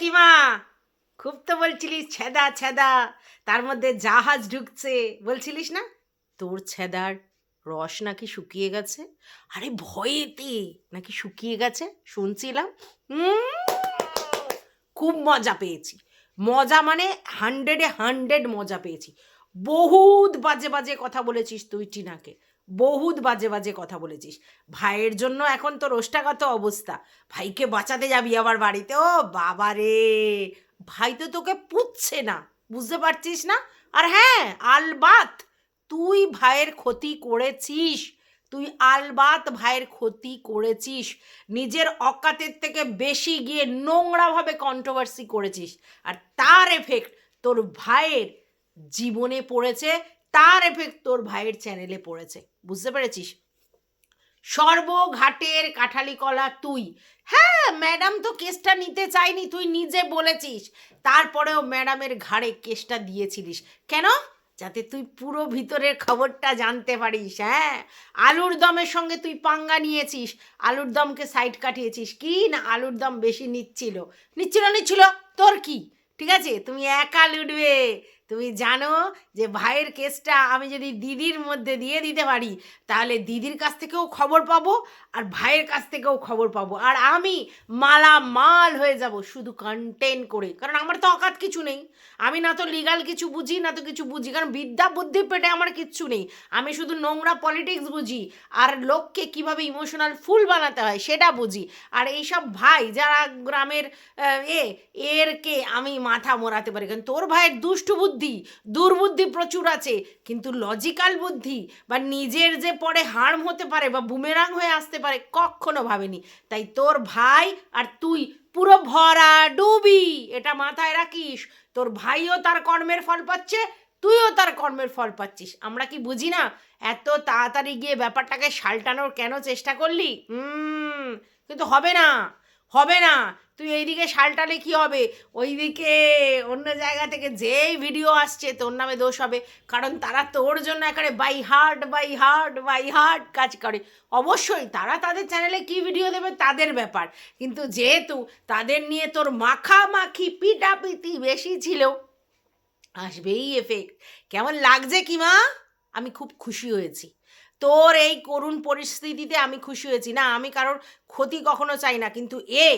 কিমা খুব তো বলছিলিস ছেদা ছেদা, তার মধ্যে জাহাজ ঢুকছে। বলছিলিস না? তোর ছেদার রস নাকি শুকিয়ে গেছে? আরে ভয়েতে, নাকি শুকিয়ে গেছে? শুনছিলাম। খুব মজা পেয়েছি। মজা মানে হান্ড্রেডে হান্ড্রেড মজা পেয়েছি। বহুত বাজে বাজে কথা বলেছিস তুই টিনাকে। বহুত বাজে বাজে কথা বলেছিস। ভাইয়ের জন্য এখন তোর ওষ্ঠাগত অবস্থা। ভাইকে বাঁচাতে যাবি আবার বাড়িতে। ও বাবা রে! ভাই তো তোকে পুচ্ছে না, বুঝতে পারছিস না? আর হ্যাঁ আলবাত, তুই ভাইয়ের ক্ষতি করেছিস। তুই আলবাত ভাইয়ের ক্ষতি করেছিস। নিজের অকাতের থেকে বেশি গিয়ে নোংরাভাবে কন্ট্রোভার্সি করেছিস। আর তার এফেক্ট তোর ভাইয়ের জীবনে পড়েছে। তার এফেক্ট তোর ভাইয়ের চ্যানেলে পড়েছে। বুঝতে পেরেছিস? সর্বঘাটের কাঠালি কলা তুই। হ্যাঁ ম্যাডাম তো কেসটা নিতে চাইনি তুই নিজে বলেছিস। তারপরেও ম্যাডামের ঘাড়ে কেসটা দিয়েছিলিস। কেন? যাতে তুই পুরো ভিতরের খবরটা জানতে পারিস হ্যাঁ? আলুর দমের সঙ্গে তুই পাঙ্গা নিয়েছিস, আলুর দমকে সাইড কাটিয়েছিস। কি না আলুর দম বেশি নিচ্ছিল? নিচ্ছিল নিচ্ছিল। তোর কি? ঠিক আছে? তুমি একা লুটবে তুমি জানো যে ভাইয়ের কেসটা আমি যদি দিদির মধ্যে দিয়ে দিতে পারি, তাহলে দিদির কাছ থেকেও খবর পাবো আর ভাইয়ের কাছ থেকেও খবর পাবো। আর আমি মালা মাল হয়ে যাব শুধু কন্টেন্ট করে। কারণ আমার তো অকাত কিছু নেই। আমি না তো লিগাল কিছু বুঝি, না তো কিছু বুঝি। কারণ বিদ্যা বুদ্ধি পেটে আমার কিচ্ছু নেই। আমি শুধু নোংরা পলিটিক্স বুঝি। আর লোককে কীভাবে ইমোশনাল ফুল বানাতে হয় সেটা বুঝি। আর এইসব ভাই যারা গ্রামের এ এরকে আমি মাথা মোড়াতে পারি। কারণ তোর ভাইয়ের দুষ্টু বুদ্ধি দুর্বুদ্ধি প্রচুর আছে, কিন্তু লজিক্যাল বুদ্ধি বা নিজের যে পরে হার্ম হতে পারে বা বুমেরাং হয়ে আসতে পারে কখনো ভাবেনি। তাই তোর ভাই আর তুই পুরো ভরা ডুবি, এটা মাথায় রাখিস। তোর ভাইও তার কর্মের ফল পাচ্ছে, তুইও তার কর্মের ফল পাচ্ছিস। আমরা কি বুঝি না? এত তাড়াতাড়ি গিয়ে ব্যাপারটাকে সালটানোর কেন চেষ্টা করলি? হুম, কিন্তু হবে না। হবে না। তুই এইদিকে সালটালে কি হবে? ওইদিকে অন্য জায়গা থেকে যেই ভিডিও আসছে, তোর নামে দোষ হবে। কারণ তারা তোর জন্য একেবারে by heart by heart by heart কাজ করে। অবশ্যই তারা তাদের চ্যানেলে কি ভিডিও দেবে তাদের ব্যাপার। কিন্তু যেহেতু তাদের নিয়ে তোর মাখামাখি পিটাপিটি বেশি ছিল, আসবেই এফেক্ট কেমন লাগছে কি মা আমি খুব খুশি হয়েছি। তোর এই করুণ পরিস্থিতিতে আমি খুশি হয়েছি। না, আমি কারোর ক্ষতি কখনো চাই না, কিন্তু এ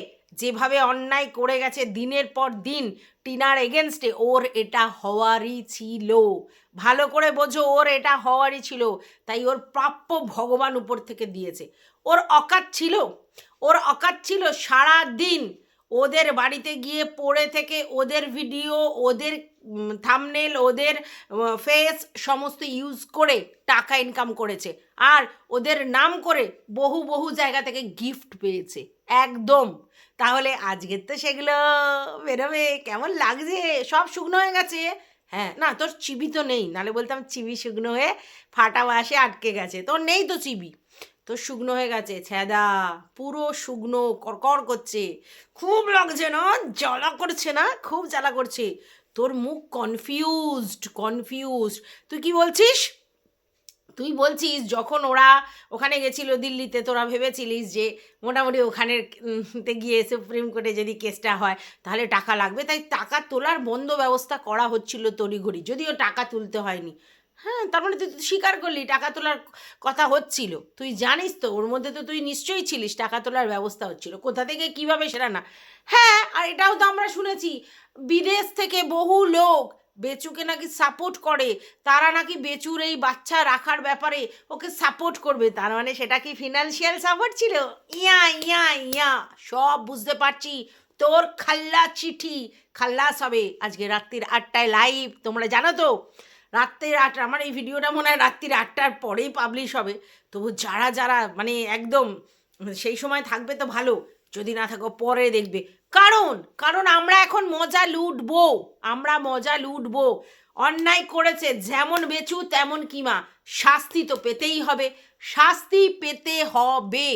যেভাবে অন্যায় করে গেছে দিনের পর দিন, টিনার এগেনস্টে ওর এটা হওয়ারই ছিল। ভালো করে বোঝো, ওর এটা হওয়ারই ছিল। তাই ওর প্রাপ্য ভগবান উপর থেকে দিয়েছে। ওর অকাত ছিল। ওর অকাত ছিল সারা দিন ওদের বাড়িতে গিয়ে পড়ে থেকে ওদের ভিডিও ওদের থামনেল ওদের ফেস সমস্ত ইউজ করে টাকা ইনকাম করেছে। আর ওদের নাম করে বহু বহু জায়গা থেকে গিফট পেয়েছে। একদম। তাহলে আজকের তো সেগুলো বেরোবে। কেমন লাগছে? সব শুকনো হয়ে গেছে। হ্যাঁ না, তোর চিবি তো নেই। নালে বলতাম চিবি শুকনো হয়ে ফাটা বাসে আটকে গেছে। তোর নেই তো চিবি। তোর শুকনো হয়ে গেছে। ছ্যাদা, পুরো শুকনো করকর করছে। খুব লাগছে না? জ্বালা করছে না? খুব জ্বালা করছে। তোর মুখ কনফিউজড কনফিউজড তুই কি বলছিস? তুই বলছিস যখন ওরা ওখানে গেছিল দিল্লিতে, তোরা ভেবেছিলিস যে মোটামুটি ওখানে গিয়ে সুপ্রিম কোর্টে যদি কেসটা হয়, তাহলে টাকা লাগবে। তাই টাকা তোলার বন্ধ ব্যবস্থা করা হচ্ছিল তড়িঘড়ি, যদিও টাকা তুলতে হয়নি। হ্যাঁ তার মানে তুই স্বীকার করলি, টাকা তোলার কথা হচ্ছিল। তুই জানিস তো, ওর মধ্যে তো তুই নিশ্চয়ই ছিলিস, টাকা তোলার ব্যবস্থা হচ্ছিল। কোথা থেকে, কীভাবে সেটা না। হ্যাঁ আর এটাও তো আমরা শুনেছি বিদেশ থেকে বহু লোক বেচুকে নাকি সাপোর্ট করে, তারা নাকি বেচুর এই বাচ্চা রাখার ব্যাপারে ওকে সাপোর্ট করবে, তার মানে সেটা কি ফিনান্সিয়াল সাপোর্ট ছিল? ইয়া ইয়া ইয়া, সব বুঝতে পারছি। তোর খাল্লা চিঠি, খাল্লাস হবে। আজকে রাত্রির আটটায় লাইভ তোমরা জানো তো? রাত্রির আটটা আমার এই ভিডিওটা মনে হয় রাত্রির আটটার পরেই পাবলিশ হবে। তবু যারা যারা মানে একদম, সেই সময় থাকবে তো ভালো। যদি না থাকো পরে দেখবে। কারণ কারণ আমরা এখন মজা লুটবো, আমরা মজা লুটবো। অন্যায় করেছে যেমন বেচু, তেমন কিমা। শাস্তি তো পেতেই হবে, শাস্তি পেতে হবে,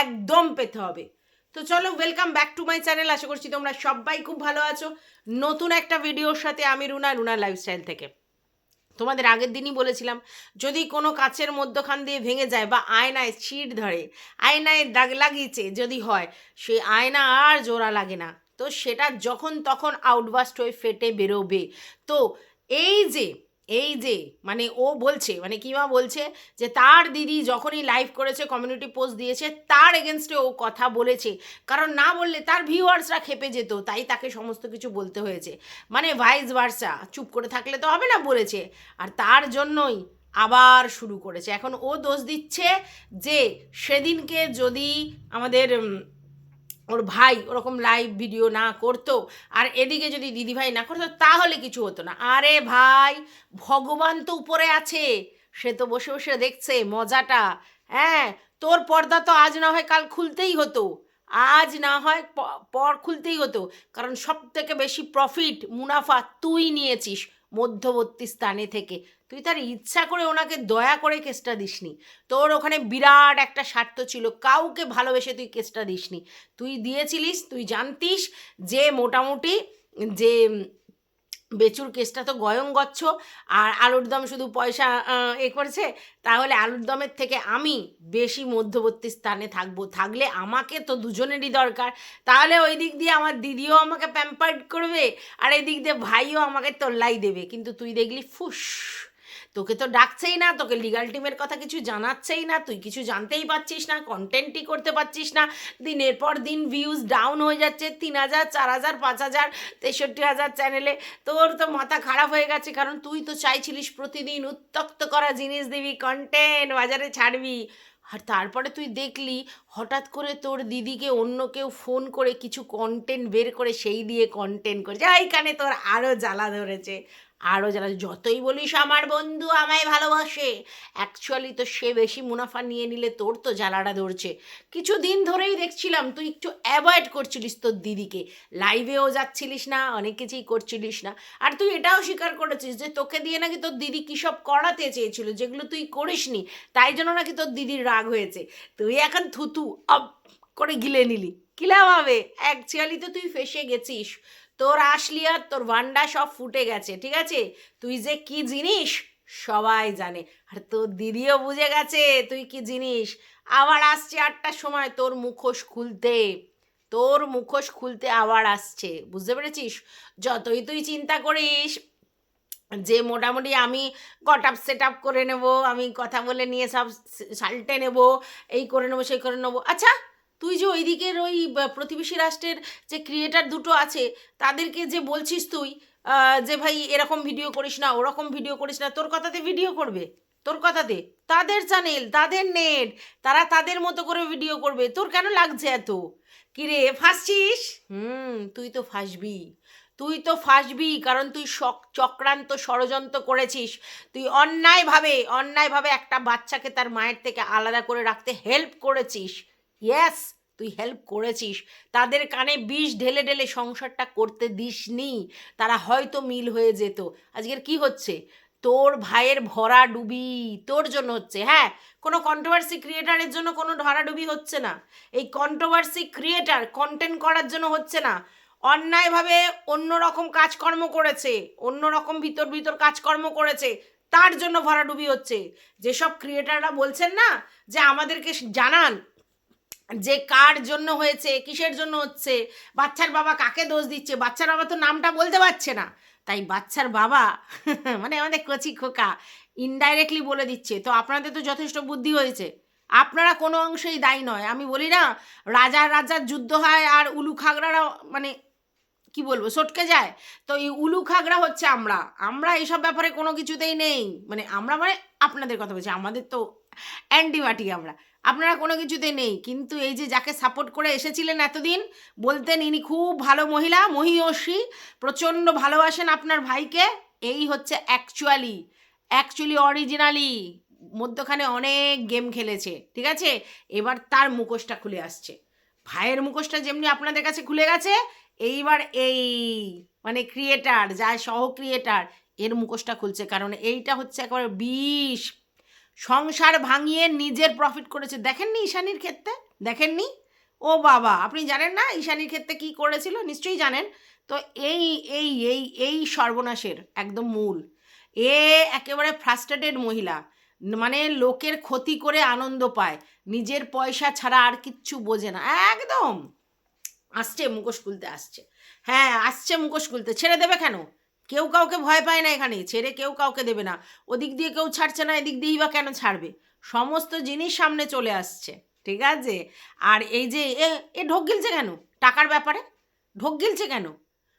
একদম পেতে হবে। তো চলো welcome back to my channel আশা করছি তোমরা সবাই খুব ভালো আছো। নতুন একটা ভিডিওর সাথে আমি রুনা রুনা লাইফস্টাইল থেকে। তোমাদের আগের দিনই বলেছিলাম, যদি কোনো কাচের মধ্যখান দিয়ে ভেঙে যায় বা আয়নায় ছিট ধরে, আয়নায় দাগ লাগিয়েছে যদি হয়, সে আয়না আর জোড়া লাগে না। তো সেটা যখন তখন আউটবাস্ট হয়ে ফেটে বেরোবে। তো এই যে এই যে মানে ও বলছে মানে কিমা বলছে যে, তার দিদি যখনই লাইভ করেছে কমিউনিটি পোস্ট দিয়েছে, তার এগেনস্টে ও কথা বলেছে। কারণ না বললে তার ভিউয়ার্সরা খেপে যেত, তাই তাকে সমস্ত কিছু বলতে হয়েছে। মানে ভাইস ভার্সা চুপ করে থাকলে তো হবে না বলেছে। আর তার জন্যই আবার শুরু করেছে। এখন ও দোষ দিচ্ছে যে, সেদিনকে যদি আমাদের ওর ভাই ওরকম লাইভ ভিডিও না করতো, আর এদিকে যদি দিদিভাই না করতো, তাহলে কিছু হতো না। আরে ভাই, ভগবান তো উপরে আছে, সে তো বসে বসে দেখছে মজাটা। হ্যাঁ তোর পর্দা তো আজ না হয় কাল খুলতেই হতো। আজ না হয় পর খুলতেই হতো। কারণ সব থেকে বেশি প্রফিট মুনাফা তুই নিয়েছিস মধ্যবর্তী স্থানে থেকে। তুই তার ইচ্ছা করে ওনাকে দয়া করে কেসটা দিসনি। তোর ওখানে বিরাট একটা স্বার্থ ছিল। কাউকে ভালোবেসে তুই কেসটা দিসনি। তুই দিয়েছিলিস, তুই জানতিস যে মোটামুটি যে বেচুর কেসটা তো গয়ং গচ্ছ, আর আলুর দম শুধু পয়সা এ করেছে, তাহলে আলুর দমের থেকে আমি বেশি মধ্যবর্তী স্থানে থাকব। থাকলে আমাকে তো দুজনেরই দরকার। তাহলে ওই দিক দিয়ে আমার দিদিও আমাকে প্যাম্পার্ড করবে, আর এই দিক দিয়ে ভাইও আমাকে তোল্লাই দেবে। কিন্তু তুই দেখলি ফুস তোকে তো ডাকছেই না, তোকে লিগাল টিমের কথা কিছু জানাচ্ছেই না, তুই কিছু জানতেই পারছিস না কন্টেন্টই করতে পারছিস না, দিনের পর দিন ভিউজ ডাউন হয়ে যাচ্ছে, তিন হাজার, চার হাজার, পাঁচ হাজার, তেষট্টি হাজার চ্যানেলে তোর তো মাথা খারাপ হয়ে গেছে, কারণ তুই তো চাইছিলিস প্রতিদিন উত্তক্ত করা জিনিস দিবি কন্টেন্ট বাজারে ছাড়বি। আর তারপরে তুই দেখলি, হঠাৎ করে তোর দিদিকে অন্য কেউ ফোন করে কিছু কন্টেন্ট বের করে সেই দিয়ে কন্টেন্ট করেছে। এইখানে তোর আরও জ্বালা ধরেছে। আরও যারা, যতই বলিস আমার বন্ধু আমায় ভালোবাসে। অ্যাকচুয়ালি তো সে বেশি মুনাফা নিয়ে নিলে তোর তো জ্বালাটা ধরছে। কিছু দিন ধরেই দেখছিলাম, তুই একটু অ্যাভয়েড করছিলিস তোর দিদিকে। লাইভেও যাচ্ছিলিস না, অনেক কিছুই করছিলিস না। আর তুই এটাও স্বীকার করেছিস যে তোকে দিয়ে নাকি তোর দিদি কী সব করাতে চেয়েছিল, যেগুলো তুই করিসনি, তাই জন্য নাকি তোর দিদির রাগ হয়েছে। তুই এখন থুতু, আপ, করে গিলে নিলি। কিলাম হবে? অ্যাকচুয়ালি তো তুই ফেসে গেছিস। তোর আসলি আর তোর ভান্ডা সব ফুটে গেছে, ঠিক আছে? তুই যে কি জিনিস, সবাই জানে। আর তোর দিদিও বুঝে গেছে তুই কি জিনিস। আবার আসছে আটটার সময় তোর মুখোশ খুলতে। তোর মুখোশ খুলতে আবার আসছে, বুঝতে পেরেছিস? যতই তুই চিন্তা করিস যে মোটামুটি আমি গট আপ সেট আপ করে নেব, আমি কথা বলে নিয়ে সব সাল্টে নেব, এই করে নেব, সেই করে নেব। আচ্ছা তুই যে ওই দিকের ওই প্রতিবেশী রাষ্ট্রের যে ক্রিয়েটার দুটো আছে, তাদেরকে যে বলছিস তুই যে ভাই এরকম ভিডিও করিস না, ওরকম ভিডিও করিস না, তোর কথাতে ভিডিও করবে, তোর কথাতে, তাদের চ্যানেল তাদের নেট তারা তাদের মতো করে ভিডিও করবে, তোর কেন লাগছে এত? কিরে, ফাঁসছিস? হুম, তুই তো ফাঁসবি, তুই তো ফাঁসবি, কারণ তুই চক্রান্ত ষড়যন্ত্র করেছিস, তুই অন্যায়ভাবে অন্যায়ভাবে একটা বাচ্চাকে তার মায়ের থেকে আলাদা করে রাখতে হেল্প করেছিস ইয়েস তুই হেল্প করেছিস। তাদের কানে বিষ ঢেলে ঢেলে সংসারটা করতে দিসনি। তারা হয়তো মিল হয়ে যেত। আজকের কি হচ্ছে? তোর ভাইয়ের ভরা ডুবি তোর জন্য হচ্ছে হ্যাঁ? কোনো কন্ট্রোভার্সি ক্রিয়েটারের জন্য কোনো ভরাডুবি হচ্ছে না। এই কন্ট্রোভার্সি ক্রিয়েটার কন্টেন্ট করার জন্য হচ্ছে না। অন্যায়ভাবে অন্য রকম কাজকর্ম করেছে অন্য রকম ভিতর ভিতর কাজকর্ম করেছে, তার জন্য ভরাডুবি হচ্ছে। যেসব ক্রিয়েটাররা বলছেন না যে আমাদেরকে জানান যে কার জন্য হয়েছে, কিসের জন্য হচ্ছে, বাচ্চার বাবা কাকে দোষ দিচ্ছে, বাচ্চার বাবা তো নামটা বলতে পারছে না। তাই বাচ্চার বাবা মানে আমাদের কচি খোকা ইনডাইরেক্টলি বলে দিচ্ছে। তো আপনাদের তো যথেষ্ট বুদ্ধি হয়েছে। আপনারা কোনো অংশেই দায়ী নয়। আমি বলি না রাজার রাজার যুদ্ধ হয় আর উলু খাগড়ারা মানে কি বলব, সটকে যায়। তো এই উলু খাগড়া হচ্ছে আমরা। আমরা এইসব ব্যাপারে কোনো কিছুতেই নেই। মানে আমরা মানে আপনাদের কথা বলছি। আমাদের তো অ্যান্টিবাটি আমরা। আপনারা কোনো কিছুতে নেই। কিন্তু এই যে যাকে সাপোর্ট করে এসেছিলেন এতদিন, বলতেন ইনি খুব ভালো মহিলা, মহিয়সী, প্রচণ্ড ভালোবাসেন আপনার ভাইকে। এই হচ্ছে অ্যাকচুয়ালি অ্যাকচুয়ালি অরিজিনালি মধ্যখানে অনেক গেম খেলেছে, ঠিক আছে? এবার তার মুখোশটা খুলে আসছে। ভাইয়ের মুখোশটা যেমনি আপনাদের কাছে খুলে গেছে, এইবার এই মানে ক্রিয়েটার যা সহ ক্রিয়েটার এর মুখোশটা খুলছে। কারণ এইটা হচ্ছে একেবারে বিষ সংসার ভাঙিয়ে নিজের প্রফিট করেছে। দেখেননি ঈশানির ক্ষেত্রে? দেখেননি? ও বাবা, আপনি জানেন না ঈশানির ক্ষেত্রে কি করেছিল? নিশ্চয়ই জানেন। তো এই এই এই এই সর্বনাশের একদম মূল। এ একেবারে ফ্রাস্ট্রেটেড মহিলা। মানে লোকের ক্ষতি করে আনন্দ পায়। নিজের পয়সা ছাড়া আর কিচ্ছু বোঝে না। একদম! আসছে মুখোশ খুলতে, আসছে। হ্যাঁ আসছে মুখোশ খুলতে। ছেড়ে দেবে কেন? কেউ কাউকে ভয় পায় না এখানে, ছেড়ে কেউ কাউকে দেবে না। ওদিক দিয়ে কেউ ছাড়ছে না, এদিক দিয়েই বা কেন ছাড়বে? সমস্ত জিনিস সামনে চলে আসছে, ঠিক আছে? আর এই যে, এ এ ঢোক গিলছে কেন? টাকার ব্যাপারে? ঢোক গিলছে কেন?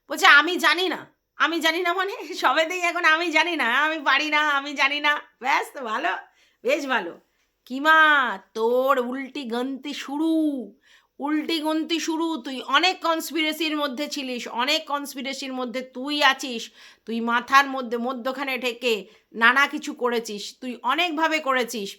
বলছে, আমি জানি না। আমি জানি না মানে? সবেতেই এখন, আমি জানি না, আমি পারি না, আমি জানি না। ব্যাস ভালো, বেশ ভালো। কিমা, তোর উল্টি গন্তি শুরু। উল্টি গন্তি শুরু, তুই অনেক কনস্পিরেসির মধ্যে ছিলিস, অনেক কনস্পিরেসির মধ্যে তুই আছিস, তুই মাথার মধ্যে মধ্যখানে ঠেকে নানা কিছু করেছিস, তুই অনেকভাবে করেছিস।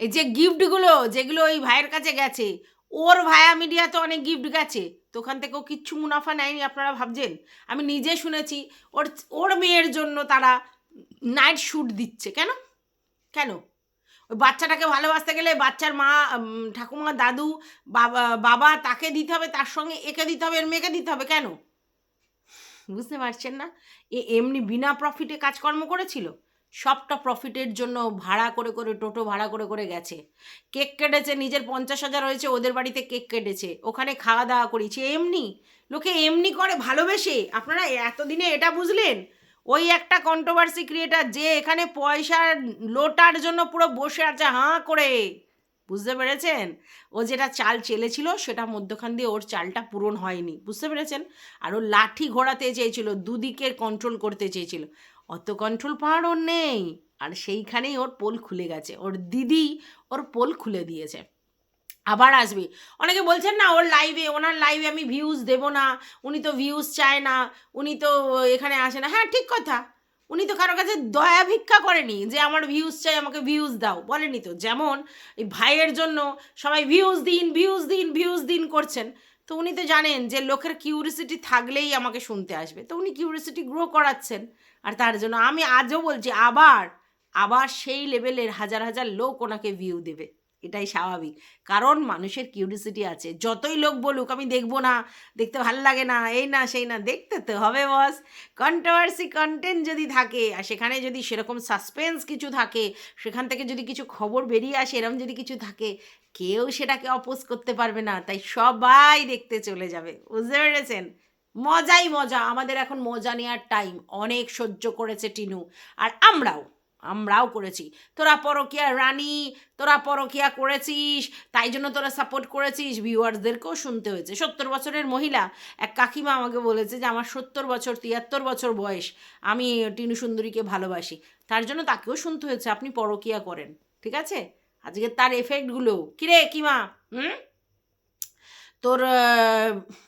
এই যে গিফটগুলো যেগুলো ওই ভাইয়ের কাছে গেছে, ওর ভায়া মিডিয়াতে অনেক গিফট গেছে, তো ওখান থেকেও কিচ্ছু মুনাফা নেয়নি, আপনারা ভাবছেন? আমি নিজে শুনেছি, ওর ওর মেয়ের জন্য তারা নাইট শ্যুট দিচ্ছে, কেন? কেন? বাচ্চাটাকে ভালোবাসতে গেলে বাচ্চার মা ঠাকুমা দাদু, বাবা বাবা তাকে দিতে হবে, তার সঙ্গে একে দিতে হবে, এর মেয়েকে দিতে হবে, কেন? বুঝতে পারছেন না? এ এমনি বিনা প্রফিটে কাজকর্ম করেছিল? সবটা প্রফিটের জন্য ভাড়া করে করে, টোটো ভাড়া করে করে গেছে। কেক কেটেছে, নিজের পঞ্চাশ হাজার হয়েছে, ওদের বাড়িতে কেক কেটেছে, ওখানে খাওয়া দাওয়া করেছে, এমনি? লোকে এমনি করে ভালোবেসে। আপনারা এতদিনে এটা বুঝলেন? ওই একটা কন্ট্রোভার্সি ক্রিয়েটার যে এখানে পয়সা লোটার জন্য পুরো বসে আছে, হাঁ করে। বুঝতে পেরেছেন? ও যেটা চাল চেলেছিল, সেটা মধ্যখান দিয়ে ওর চালটা পূরণ হয়নি। বুঝতে পেরেছেন? আর ও লাঠি ঘোরাতে চেয়েছিল, দুদিকের কন্ট্রোল করতে চেয়েছিল। অত কন্ট্রোল পাওয়ার ওর নেই। আর সেইখানেই ওর পোল খুলে গেছে। ওর দিদি ওর পোল খুলে দিয়েছে। আবার আসবে। অনেকে বলছেন না, ওর লাইভে ওনার লাইভে আমি ভিউজ দেবো না, উনি তো ভিউজ চায় না, উনি তো এখানে আসে না। হ্যাঁ ঠিক কথা। উনি তো কারও কাছে দয়া ভিক্ষা করেনি যে আমার ভিউজ চাই, আমাকে ভিউজ দাও। বলেনি তো। যেমন এই ভাইয়ের জন্য সবাই ভিউজ দিন ভিউজ দিন ভিউজ দিন করছেন। তো উনি তো জানেন যে লোকের কিউরিসিটি থাকলেই আমাকে শুনতে আসবে। তো উনি কিউরিসিটি গ্রো করাচ্ছেন। আর তার জন্য আমি আজও বলছি, আবার আবার সেই লেভেলের হাজার হাজার লোক ওনাকে ভিউ দেবে। এটাই স্বাভাবিক। কারণ মানুষের কিউরিসিটি আছে। যতই লোক বলুক, আমি দেখব না, দেখতে ভালো লাগে না, এই না, সেই না, দেখতে তো হবে বস কন্ট্রোভার্সি কন্টেন্ট যদি থাকে, আর সেখানে যদি সেরকম সাসপেন্স কিছু থাকে, সেখান থেকে যদি কিছু খবর বেরিয়ে আসে এরকম যদি কিছু থাকে, কেউ সেটাকে অপোজ করতে পারবে না। তাই সবাই দেখতে চলে যাবে। বুঝতে পেরেছেন? মজাই মজা। আমাদের এখন মজা নেওয়ার টাইম অনেক সহ্য করেছে টিনু। আর আমরাও। আমরাও করেছি। তোরা পরকিয়া রানী, তোরা পরকিয়া করেছিস, তাই জন্য তোরা সাপোর্ট করেছিস। ভিউয়ার্সদেরকেও শুনতে হয়েছে। সত্তর বছরের মহিলা। এক কাকিমা আমাকে বলেছে যে, আমার সত্তর বছর, তিয়াত্তর বছর বয়স। আমি টিনু সুন্দরীকে ভালোবাসি। তার জন্য তাকেও শুনতে হয়েছে। আপনি পরকিয়া করেন। ঠিক আছে? আজকে তার এফেক্টগুলো কিরে কিমা? হুম? তোর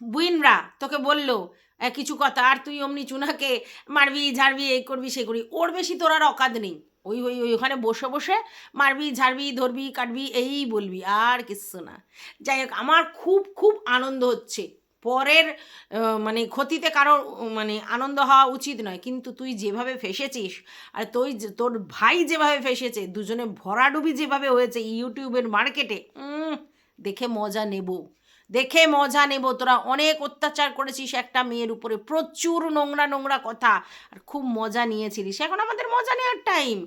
বুইনরা তোকে বলল কিছু কথা, আর তুই অমনি চুনাকে মারবি, ঝাড়বি, এই করবি সে করবি। ওর বেশি তোর আর অকাদ নেই। ওই ওই ওই, ওখানে বসে বসে মারবি, ঝাড়বি, ধরবি, কাটবি, এই বলবি, আর কিচ্ছু না। যাই হোক, আমার খুব খুব আনন্দ হচ্ছে। পরের মানে ক্ষতিতে কারোর মানে আনন্দ হওয়া উচিত নয়। কিন্তু তুই যেভাবে ফেসেছিস, আর তুই তোর ভাই যেভাবে ফেসেছে, দুজনে ভরাডুবি যেভাবে হয়েছে ইউটিউবের মার্কেটে দেখে মজা নেব। দেখে মজা নেব, তোরা অনেক অত্যাচার করেছিস একটা মেয়ের উপরে। প্রচুর নোংরা নোংরা কথা, আর খুব মজা নিয়েছিলিস। এখন আমাদের মজা নেওয়ার টাইম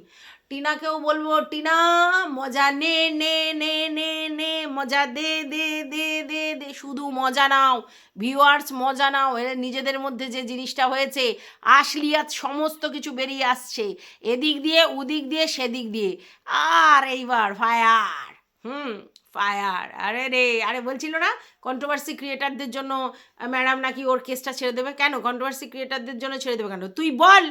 টিনাকেও বলব, টিনা, মজা নে নে নে নে নে, মজা দে দে দে দে দে, শুধু মজা নাও। ভিউয়ার্স মজা নাও। নিজেদের মধ্যে যে জিনিসটা হয়েছে, আসলিয়াত সমস্ত কিছু বেরিয়ে আসছে। এদিক দিয়ে, ওদিক দিয়ে, সেদিক দিয়ে। আর এইবার ফায়ার হুম। ফায়ার। আরে রে, আরে বলছিল না কন্ট্রোভার্সি ক্রিয়েটারদের জন্য ম্যাডাম নাকি ওর কেসটা ছেড়ে দেবে? কেন? কন্ট্রোভার্সি ক্রিয়েটারদের জন্য ছেড়ে দেবে কেন? তুই বল,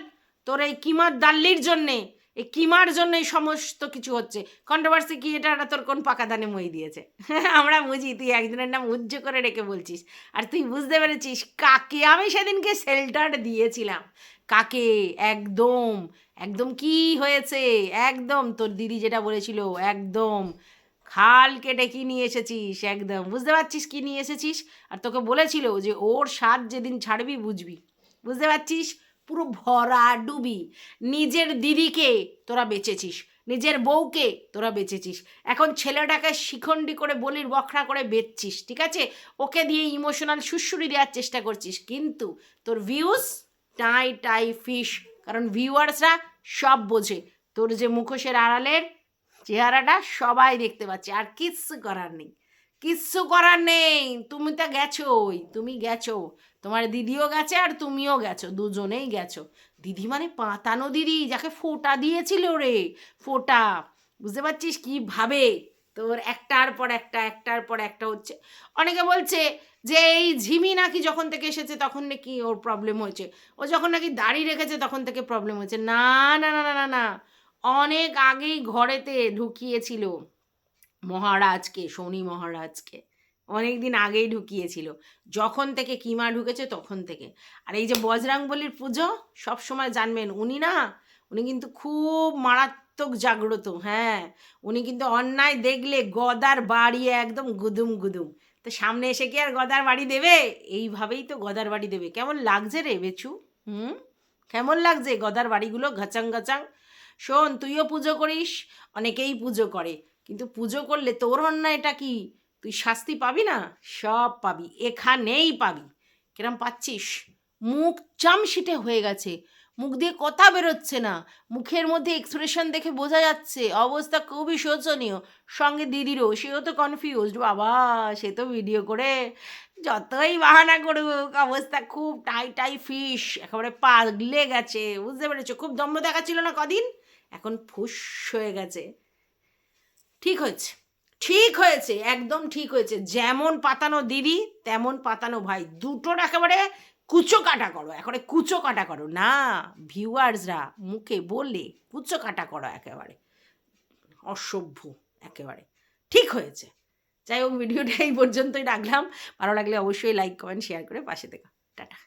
তোর এই কিমার দাল্লির জন্যে, এই কিমার জন্য এই সমস্ত কিছু হচ্ছে। কন্ট্রোভার্সি ক্রিয়েটাররা তোর কোন পাকা দানে মই দিয়েছে? আমরা বুঝি, তুই একজনের নাম উজ্জ করে রেখে বলছিস। আর তুই বুঝতে পেরেছিস, কাকে? আমি সেদিনকে শেল্টার দিয়েছিলাম। কাকে? একদম একদম কি হয়েছে? একদম, তোর দিদি যেটা বলেছিল, একদম। খাল কেটে কি নিয়ে এসেছিস, একদম। বুঝতে পারছিস কি নিয়ে এসেছিস? আর তোকে বলেছিল যে ওর স্বাদ যেদিন ছাড়বি বুঝবি। বুঝতে পারছিস? পুরো ভরা ডুবি। নিজের দিদিকে তোরা বেচেছিস, নিজের বউকে তোরা বেচেছিস। এখন ছেলেটাকে শিখণ্ডি করে, বলির বখরা করে বেচছিস, ঠিক আছে? ওকে দিয়ে ইমোশনাল সুশ্রুরি দেওয়ার চেষ্টা করছিস। কিন্তু তোর ভিউজ টাই টাই ফিশ কারণ ভিউয়ার্সরা সব বোঝে। তোর যে মুখোশের আড়ালের চেহারাটা সবাই দেখতে পাচ্ছে, আর কিচ্ছু করার নেই। কিচ্ছু করার নেই, তুমি তো গেছোই, তুমি গেছো। তোমার দিদিও গেছে আর তুমিও গেছো, দুজনেই গেছো। দিদি মানে পাতানো দিদি, যাকে ফোঁটা দিয়েছিল রে, ফোঁটা। বুঝতে পারছিস কি ভাবে? তোর একটার পর একটা, একটার পর একটা হচ্ছে। অনেকে বলছে যে এই ঝিমি নাকি যখন থেকে এসেছে তখন নাকি ওর প্রবলেম হয়েছে। ও যখন নাকি দাড়ি রেখেছে তখন থেকে প্রবলেম হয়েছে। না না না না না না। অনেক আগেই ঘরেতে ঢুকিয়েছিল মহারাজকে, শনি মহারাজকে। অনেক দিন আগেই ঢুকিয়েছিল। যখন থেকে কিমা ঢুকেছে তখন থেকে। আর এই যে বজরাংবলির পুজো সবসময় জানবেন, উনি না, উনি কিন্তু খুব মারাত্মক জাগ্রত হ্যাঁ। উনি কিন্তু অন্যায় দেখলে গদার বাড়ি একদম গুদুম গুদুম। তো সামনে এসে কি আর গদার বাড়ি দেবে? এইভাবেই তো গদার বাড়ি দেবে। কেমন লাগছে রে বেচু? হুম? কেমন লাগছে গদার বাড়িগুলো? ঘাচাং গাচাং শোন, তুইও পুজো করিস, অনেকেই পুজো করে। কিন্তু পুজো করলে তোর অন্যায়টা কি? তুই শাস্তি পাবি না? সব পাবি, এখানেই পাবি। কিরম পাচ্ছিস? মুখ চামশিটে হয়ে গেছে। মুখ দিয়ে কথা বেরোচ্ছে না। মুখের মধ্যে এক্সপ্রেশন দেখে বোঝা যাচ্ছে। অবস্থা খুবই শোচনীয়। সঙ্গে দিদিরও, সেও তো কনফিউজড বাবা, সে তো ভিডিও করে যতই বাহানা করুক, অবস্থা খুব টাই টাই ফিশ একেবারে পাগলে গেছে। বুঝতে পেরেছ? খুব দম্ভ দেখাচ্ছিল না কদিন? এখন ফুস হয়ে গেছে। ঠিক হয়েছে। ঠিক হয়েছে, একদম ঠিক হয়েছে। যেমন পাতানো দিদি, তেমন পাতানো ভাই। দুটোর একেবারে কুচো কাটা করো, একেবারে কুচো কাটা করো। না, ভিউয়ার্সরা মুখে বললে কুচো কাটা করো একেবারে। অসভ্য একেবারে। ঠিক হয়েছে। যাই হোক, ভিডিওটা এই পর্যন্তই রাখলাম। ভালো লাগলে অবশ্যই লাইক কমেন্ট শেয়ার করে পাশে দেখো টাটা।